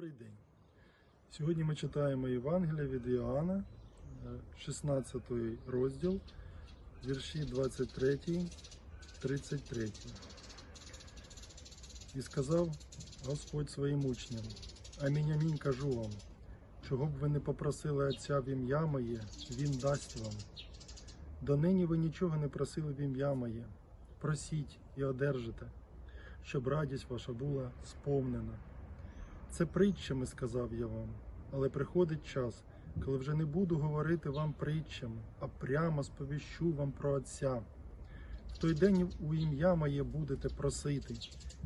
Добрий день. Сьогодні ми читаємо Євангелія від Іоанна, е, 16 розділ, вірші 23, 33. І сказав Господь своїм учням: Амінь, амінь кажу вам, чого б ви не попросили Отця в ім'я моє, Він дасть вам. Донині ви нічого не просили в ім'я моє. Просіть і одержите, щоб радість ваша була сповнена. Це притчами, сказав я вам, але приходить час, коли вже не буду говорити вам притчами, а прямо сповіщу вам про Отця. В той день у ім'я моє будете просити,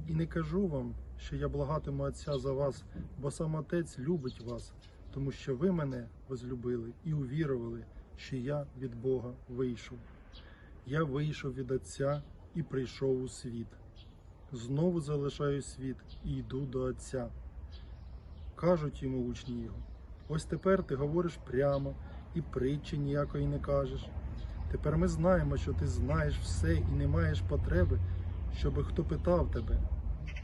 і не кажу вам, що я благатиму Отця за вас, бо сам Отець любить вас, тому що ви мене возлюбили і увірували, що я від Бога вийшов. Я вийшов від Отця і прийшов у світ. Знову залишаю світ і йду до Отця. Кажуть йому учні його, ось тепер ти говориш прямо і притчі ніякої не кажеш. Тепер ми знаємо, що ти знаєш все і не маєш потреби, щоби хто питав тебе.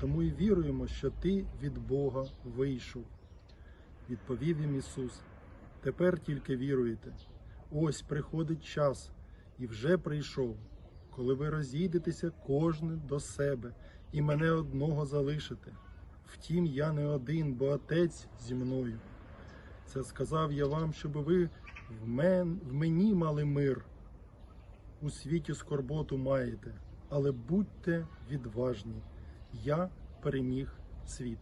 Тому і віруємо, що ти від Бога вийшов. Відповів їм Ісус. Тепер тільки віруєте. Ось приходить час, і вже прийшов, коли ви розійдетеся кожен до себе, і мене одного залишите. Втім, я не один, бо Отець зі мною. Це сказав я вам, щоб ви в, мен, в мені мали мир. У світі скорботу маєте, але будьте відважні. Я переміг світ.